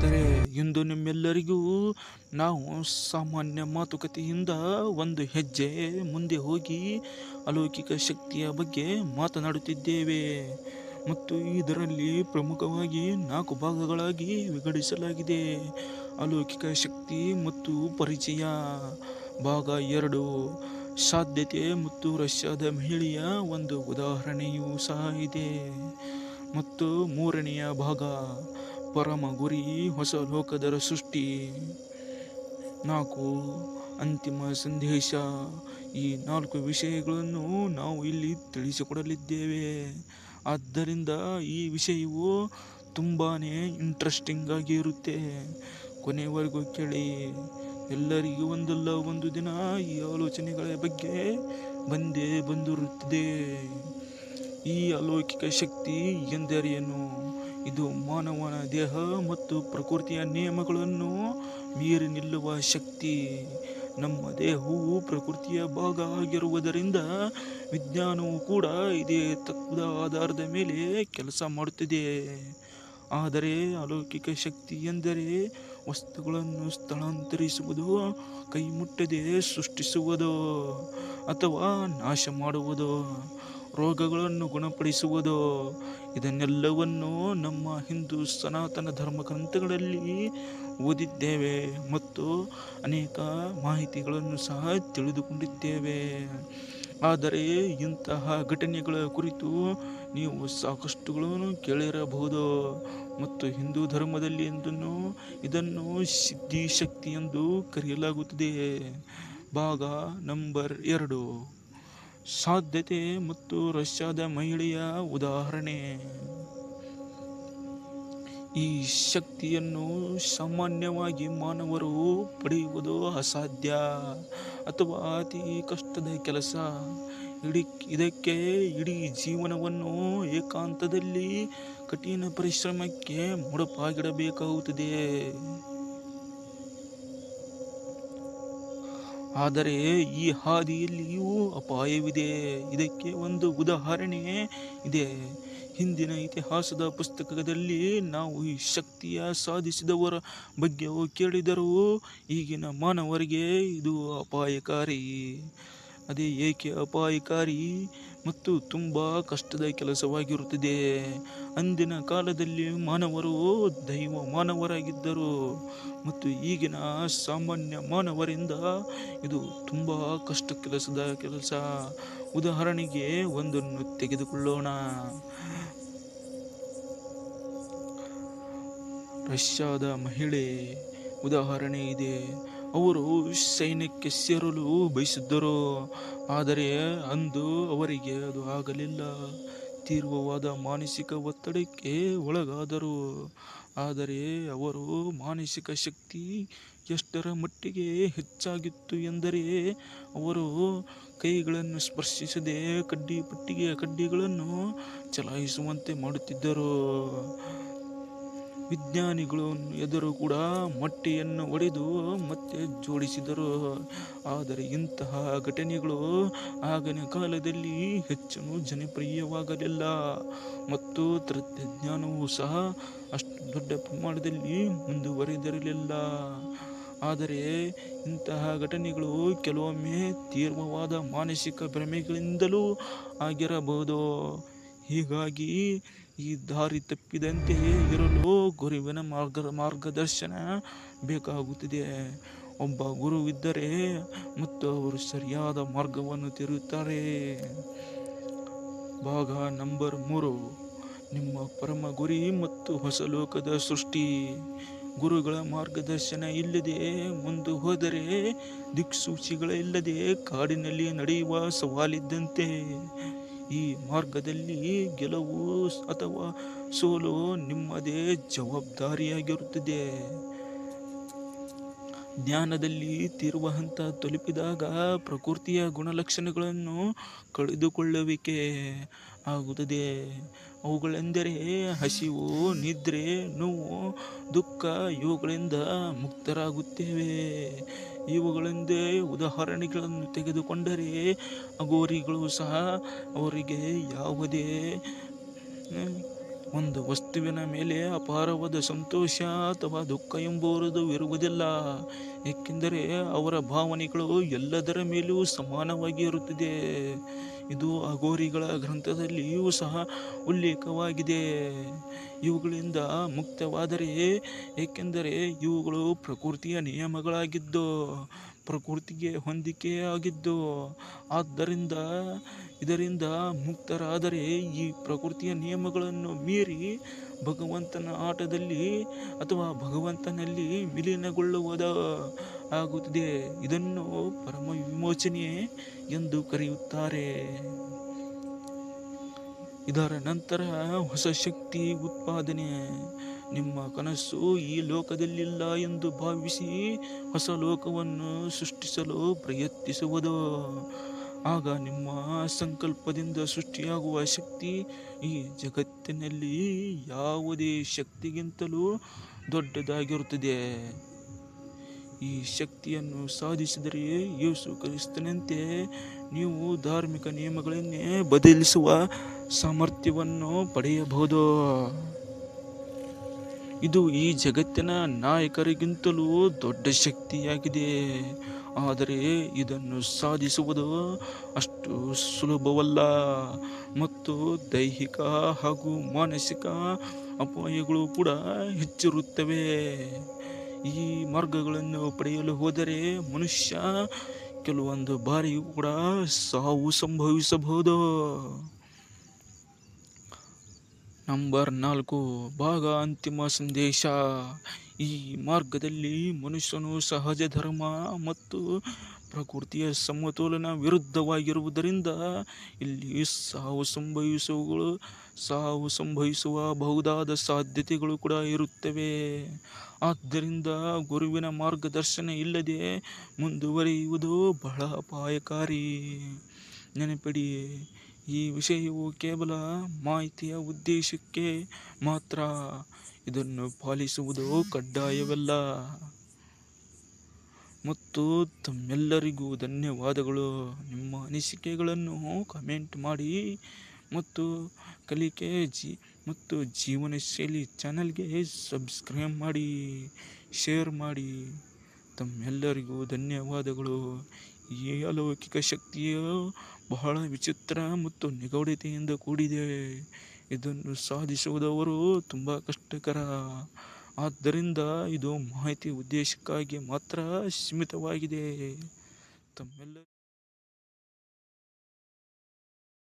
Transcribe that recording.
ಸ್ನೇಹಿತರೆ ಇಂದು ನಿಮ್ಮೆಲ್ಲರಿಗೂ ನಾವು ಸಾಮಾನ್ಯ ಮಾತುಕತೆಯಿಂದ ಒಂದು ಹೆಜ್ಜೆ ಮುಂದೆ ಹೋಗಿ ಅಲೌಕಿಕ ಶಕ್ತಿಯ ಬಗ್ಗೆ ಮಾತನಾಡುತ್ತಿದ್ದೇವೆ. ಮತ್ತು ಇದರಲ್ಲಿ ಪ್ರಮುಖವಾಗಿ ನಾಲ್ಕು ಭಾಗಗಳಾಗಿ ವಿಂಗಡಿಸಲಾಗಿದೆ. ಅಲೌಕಿಕ ಶಕ್ತಿ ಮತ್ತು ಪರಿಚಯ. ಭಾಗ ಎರಡು, ಸಾಧ್ಯತೆ ಮತ್ತು ರಷ್ಯಾದ ಮಹಿಳೆಯ ಒಂದು ಉದಾಹರಣೆಯೂ ಸಹ ಇದೆ. ಮತ್ತು ಮೂರನೆಯ ಭಾಗ ಪರಮ ಗುರಿ ಹೊಸ ಲೋಕದರ ಸೃಷ್ಟಿ. ನಾಲ್ಕು ಅಂತಿಮ ಸಂದೇಶ. ಈ ನಾಲ್ಕು ವಿಷಯಗಳನ್ನು ನಾವು ಇಲ್ಲಿ ತಿಳಿಸಿಕೊಡಲಿದ್ದೇವೆ. ಆದ್ದರಿಂದ ಈ ವಿಷಯವು ತುಂಬಾ ಇಂಟ್ರೆಸ್ಟಿಂಗ್ ಆಗಿ ಇರುತ್ತೆ ಕೊನೆವರೆಗೂ ಕೇಳಿ. ಎಲ್ಲರಿಗೂ ಒಂದಲ್ಲ ಒಂದು ದಿನ ಈ ಆಲೋಚನೆಗಳ ಬಗ್ಗೆ ಬಂದೇ ಬಂದಿರುತ್ತದೆ. ಈ ಅಲೌಕಿಕ ಶಕ್ತಿ ಎಂದರೇನು? ಇದು ಮಾನವನ ದೇಹ ಮತ್ತು ಪ್ರಕೃತಿಯ ನಿಯಮಗಳನ್ನು ಮೀರಿ ನಿಲ್ಲುವ ಶಕ್ತಿ. ನಮ್ಮ ದೇಹವು ಪ್ರಕೃತಿಯ ಭಾಗ ಆಗಿರುವುದರಿಂದ ವಿಜ್ಞಾನವು ಕೂಡ ಇದೇ ತತ್ವದ ಆಧಾರದ ಮೇಲೆ ಕೆಲಸ ಮಾಡುತ್ತಿದೆ. ಆದರೆ ಅಲೌಕಿಕ ಶಕ್ತಿ ಎಂದರೆ ವಸ್ತುಗಳನ್ನು ಸ್ಥಳಾಂತರಿಸುವುದು, ಕೈಮುಟ್ಟದೆ ಸೃಷ್ಟಿಸುವುದು ಅಥವಾ ನಾಶ ಮಾಡುವುದು ರೋಗಗಳನ್ನು ಗುಣಪಡಿಸುವುದು? ಇದನ್ನೆಲ್ಲವನ್ನು ನಮ್ಮ ಹಿಂದೂ ಸನಾತನ ಧರ್ಮ ಗ್ರಂಥಗಳಲ್ಲಿ ಓದಿದ್ದೇವೆ ಮತ್ತು ಅನೇಕ ಮಾಹಿತಿಗಳನ್ನು ಸಹ ತಿಳಿದುಕೊಂಡಿದ್ದೇವೆ. ಆದರೆ ಇಂತಹ ಘಟನೆಗಳ ಕುರಿತು ನೀವು ಸಾಕಷ್ಟುಗಳನ್ನು ಕೇಳಿರಬಹುದು. ಮತ್ತು ಹಿಂದೂ ಧರ್ಮದಲ್ಲಿ ಎಂದನ್ನು, ಇದನ್ನು ಸಿದ್ಧಿ ಶಕ್ತಿ ಎಂದು ಕರೆಯಲಾಗುತ್ತದೆ. ಭಾಗ ನಂಬರ್ ಎರಡು. ಸಾಧ್ಯತೆ ಮತ್ತು ರಷ್ಯಾದ ಮಹಿಳೆಯ ಉದಾಹರಣೆ. ಈ ಶಕ್ತಿಯನ್ನು ಸಾಮಾನ್ಯವಾಗಿ ಮಾನವರು ಪಡೆಯುವುದು ಅಸಾಧ್ಯ ಅಥವಾ ಅತಿ ಕಷ್ಟದ ಕೆಲಸ. ಇಡೀ, ಇದಕ್ಕೆ ಇಡೀ ಜೀವನವನ್ನು ಏಕಾಂತದಲ್ಲಿ ಕಠಿಣ ಪರಿಶ್ರಮಕ್ಕೆ ಮುಡುಪಾಗಿಡಬೇಕಾಗುತ್ತದೆ. ಆದರೆ ಈ ಹಾದಿಯಲ್ಲಿಯೂ ಅಪಾಯವಿದೆ. ಇದಕ್ಕೆ ಒಂದು ಉದಾಹರಣೆ ಇದೆ. ಹಿಂದಿನ ಇತಿಹಾಸದ ಪುಸ್ತಕದಲ್ಲಿ ನಾವು ಈ ಶಕ್ತಿಯ ಸಾಧಿಸಿದವರ ಬಗ್ಗೆ ಕೇಳಿದರೂ ಈಗಿನ ಮಾನವರಿಗೆ ಇದು ಅಪಾಯಕಾರಿ. ಅದೇ ಏಕೆ ಅಪಾಯಕಾರಿ? ಮತ್ತು ತುಂಬ ಕಷ್ಟದ ಕೆಲಸವಾಗಿರುತ್ತದೆ. ಅಂದಿನ ಕಾಲದಲ್ಲಿ ಮಾನವರು ದೈವ ಮಾನವರಾಗಿದ್ದರು. ಮತ್ತು ಈಗಿನ ಸಾಮಾನ್ಯ ಮಾನವರಿಂದ ಇದು ತುಂಬ ಕಷ್ಟ ಕೆಲಸದ ಕೆಲಸ. ಉದಾಹರಣೆಗೆ ಒಂದನ್ನು ತೆಗೆದುಕೊಳ್ಳೋಣ. ರಷ್ಯಾದ ಮಹಿಳೆ ಉದಾಹರಣೆ ಇದೆ. ಅವರು ಸೈನ್ಯಕ್ಕೆ ಸೇರಲು ಬಯಸಿದ್ದರು. ಆದರೆ ಅಂದು ಅವರಿಗೆ ಅದು ಆಗಲಿಲ್ಲ. ತೀವ್ರವಾದ ಮಾನಸಿಕ ಒತ್ತಡಕ್ಕೆ ಒಳಗಾದರು. ಆದರೆ ಅವರು ಮಾನಸಿಕ ಶಕ್ತಿ ಎಷ್ಟರ ಮಟ್ಟಿಗೆ ಹೆಚ್ಚಾಗಿತ್ತು ಎಂದರೆ ಅವರು ಕೈಗಳನ್ನು ಸ್ಪರ್ಶಿಸದೆ ಕಡ್ಡಿ ಪಟ್ಟಿಗೆಯ ಕಡ್ಡಿಗಳನ್ನು ಚಲಾಯಿಸುವಂತೆ ಮಾಡುತ್ತಿದ್ದರು. ವಿಜ್ಞಾನಿಗಳು ಎದುರು ಕೂಡ ಮೊಟ್ಟೆಯನ್ನು ಒಡೆದು ಮತ್ತೆ ಜೋಡಿಸಿದರು. ಆದರೆ ಇಂತಹ ಘಟನೆಗಳು ಆಗಿನ ಕಾಲದಲ್ಲಿ ಹೆಚ್ಚು ಜನಪ್ರಿಯವಾಗಲಿಲ್ಲ. ಮತ್ತು ತಂತ್ರಜ್ಞಾನವೂ ಸಹ ಅಷ್ಟು ದೊಡ್ಡ ಪ್ರಮಾಣದಲ್ಲಿ ಮುಂದುವರೆದಿರಲಿಲ್ಲ. ಆದರೆ ಇಂತಹ ಘಟನೆಗಳು ಕೆಲವೊಮ್ಮೆ ತೀವ್ರವಾದ ಮಾನಸಿಕ ಭ್ರಮೆಗಳಿಂದಲೂ ಆಗಿರಬಹುದು. ಹೀಗಾಗಿ ಈ ದಾರಿ ತಪ್ಪಿದಂತೆ ಇರಲು ಗುರುವಿನ ಮಾರ್ಗ, ಮಾರ್ಗದರ್ಶನ ಬೇಕಾಗುತ್ತದೆ. ಒಬ್ಬ ಗುರುವಿದ್ದರೆ ಮತ್ತು ಅವರು ಸರಿಯಾದ ಮಾರ್ಗವನ್ನು ತಿರುತ್ತಾರೆ ಭಾಗ ನಂಬರ್ ಮೂರು. ನಿಮ್ಮ ಪರಮ ಗುರಿ ಮತ್ತು ಹೊಸ ಲೋಕದ ಸೃಷ್ಟಿ. ಗುರುಗಳ ಮಾರ್ಗದರ್ಶನ ಇಲ್ಲದೆ ಮುಂದೆ ಹೋದರೆ, ದಿಕ್ಸೂಚಿಗಳಿಲ್ಲದೆ ಕಾಡಿನಲ್ಲಿ ನಡೆಯುವ ಸವಾಲಿದ್ದಂತೆ. ಈ ಮಾರ್ಗದಲ್ಲಿ ಗೆಲುವು ಅಥವಾ ಸೋಲು ನಿಮ್ಮದೇ ಜವಾಬ್ದಾರಿಯಾಗಿರುತ್ತದೆ. ಜ್ಞಾನದಲ್ಲಿ ತೀರುವ ಹಂತ ತಲುಪಿದಾಗ ಪ್ರಕೃತಿಯ ಗುಣಲಕ್ಷಣಗಳನ್ನು ಕಳೆದುಕೊಳ್ಳುವಿಕೆ. ಆಗುತ್ತದೆ. ಅವುಗಳೆಂದರೆ ಹಸಿವು, ನಿದ್ರೆ, ನೋವು, ದುಃಖ, ಇವುಗಳಿಂದ ಮುಕ್ತರಾಗುತ್ತೇವೆ. ಇವುಗಳಿಂದ ಉದಾಹರಣೆಗಳನ್ನು ತೆಗೆದುಕೊಂಡರೆ ಅಗೋರಿಗಳು ಸಹ ಅವರಿಗೆ ಯಾವುದೇ ಒಂದು ವಸ್ತುವಿನ ಮೇಲೆ ಅಪಾರವಾದ ಸಂತೋಷ ಅಥವಾ ದುಃಖ ಎಂಬುವುದು ಇರುವುದಿಲ್ಲ. ಏಕೆಂದರೆ ಅವರ ಭಾವನೆಗಳು ಎಲ್ಲದರ ಮೇಲೂ ಸಮಾನವಾಗಿ ಇರುತ್ತದೆ. ಇದು ಅಘೋರಿಗಳ ಗ್ರಂಥದಲ್ಲಿಯೂ ಸಹ ಉಲ್ಲೇಖವಾಗಿದೆ. ಇವುಗಳಿಂದ ಮುಕ್ತವಾದರೆ ಏಕೆಂದರೆ ಇವುಗಳು ಪ್ರಕೃತಿಯ ನಿಯಮಗಳಾಗಿದ್ದು ಪ್ರಕೃತಿಗೆ ಹೊಂದಿಕೆಯಾಗಿದ್ದು, ಆದ್ದರಿಂದ ಇದರಿಂದ ಮುಕ್ತರಾದರೆ ಈ ಪ್ರಕೃತಿಯ ನಿಯಮಗಳನ್ನು ಮೀರಿ ಭಗವಂತನ ಆಟದಲ್ಲಿ ಅಥವಾ ಭಗವಂತನಲ್ಲಿ ವಿಲೀನಗೊಳ್ಳುವುದ ಆಗುತ್ತದೆ. ಇದನ್ನು ಪರಮ ವಿಮೋಚನೆ ಎಂದು ಕರೆಯುತ್ತಾರೆ. ಇದರ ನಂತರ ಹೊಸ ಶಕ್ತಿ ಉತ್ಪಾದನೆ. ನಿಮ್ಮ ಕನಸು ಈ ಲೋಕದಲ್ಲಿಲ್ಲ ಎಂದು ಭಾವಿಸಿ ಹೊಸ ಲೋಕವನ್ನು ಸೃಷ್ಟಿಸಲು ಪ್ರಯತ್ನಿಸುವುದು. ಆಗ ನಿಮ್ಮ ಸಂಕಲ್ಪದಿಂದ ಸೃಷ್ಟಿಯಾಗುವ ಶಕ್ತಿ ಈ ಜಗತ್ತಿನಲ್ಲಿ ಯಾವುದೇ ಶಕ್ತಿಗಿಂತಲೂ ದೊಡ್ಡದಾಗಿರುತ್ತದೆ. ಈ ಶಕ್ತಿಯನ್ನು ಸಾಧಿಸಿದರೆ ಯೇಸು ಕ್ರಿಸ್ತನಂತೆ ನೀವು ಧಾರ್ಮಿಕ ನಿಯಮಗಳನ್ನೇ ಬದಲಿಸುವ ಸಾಮರ್ಥ್ಯವನ್ನು ಪಡೆಯಬಹುದು. ಇದು ಈ ಜಗತ್ತಿನ ನಾಯಕರಿಗಿಂತಲೂ ದೊಡ್ಡ ಶಕ್ತಿಯಾಗಿದೆ. ಆದರೆ ಇದನ್ನು ಸಾಧಿಸುವುದು ಅಷ್ಟು ಸುಲಭವಲ್ಲ. ಮತ್ತು ದೈಹಿಕ ಹಾಗೂ ಮಾನಸಿಕ ಅಪಾಯಗಳು ಕೂಡ ಹೆಚ್ಚಿರುತ್ತವೆ. ಈ ಮಾರ್ಗಗಳನ್ನು ಪಡೆಯಲು ಹೋದರೆ ಮನುಷ್ಯ ಕೆಲವೊಂದು ಬಾರಿಯೂ ಕೂಡ ಸಾವು ಸಂಭವಿಸಬಹುದು. ನಂಬರ್ ನಾಲ್ಕು, ಭಾಗ ಅಂತಿಮ ಸಂದೇಶ. ಈ ಮಾರ್ಗದಲ್ಲಿ ಮನುಷ್ಯನು ಸಹಜ ಧರ್ಮ ಮತ್ತು ಪ್ರಕೃತಿಯ ಸಮತೋಲನ ವಿರುದ್ಧವಾಗಿರುವುದರಿಂದ ಇಲ್ಲಿ ಸಾವು ಸಂಭವಿಸುವಗಳು ಸಾವು ಸಂಭವಿಸುವ ಬಹುದಾದ ಸಾಧ್ಯತೆಗಳು ಕೂಡ ಇರುತ್ತವೆ. ಆದ್ದರಿಂದ ಗುರುವಿನ ಮಾರ್ಗದರ್ಶನ ಇಲ್ಲದೆ ಮುಂದುವರಿಯುವುದು ಬಹಳ ಅಪಾಯಕಾರಿ. ನೆನಪಿಡಿ ಈ ವಿಷಯವು ಕೇವಲ ಮಾಹಿತಿಯ ಉದ್ದೇಶಕ್ಕೆ ಮಾತ್ರ, ಇದನ್ನು ಪಾಲಿಸುವುದು ಕಡ್ಡಾಯವಲ್ಲ. ಮತ್ತು ತಮ್ಮೆಲ್ಲರಿಗೂ ಧನ್ಯವಾದಗಳು. ನಿಮ್ಮ ಅನಿಸಿಕೆಗಳನ್ನು ಕಮೆಂಟ್ ಮಾಡಿ ಮತ್ತು ಕಲಿಕೆ ಜಿ, ಮತ್ತು ಜೀವನ ಶೈಲಿ ಚಾನಲ್ಗೆ ಸಬ್ಸ್ಕ್ರೈಬ್ ಮಾಡಿ ಶೇರ್ ಮಾಡಿ. ತಮ್ಮೆಲ್ಲರಿಗೂ ಧನ್ಯವಾದಗಳು. ಈ ಅಲೌಕಿಕ ಶಕ್ತಿಯು ಬಹಳ ವಿಚಿತ್ರ ಮತ್ತು ನಿಗೂಢತೆಯಿಂದ ಕೂಡಿದೆ. ಇದನ್ನು ಸಾಧಿಸುವುದವರು ತುಂಬ ಕಷ್ಟಕರ. ಆದ್ದರಿಂದ ಇದು ಮಾಹಿತಿ ಉದ್ದೇಶಕ್ಕಾಗಿ ಮಾತ್ರ ಸೀಮಿತವಾಗಿದೆ. ತಮ್ಮೆಲ್ಲ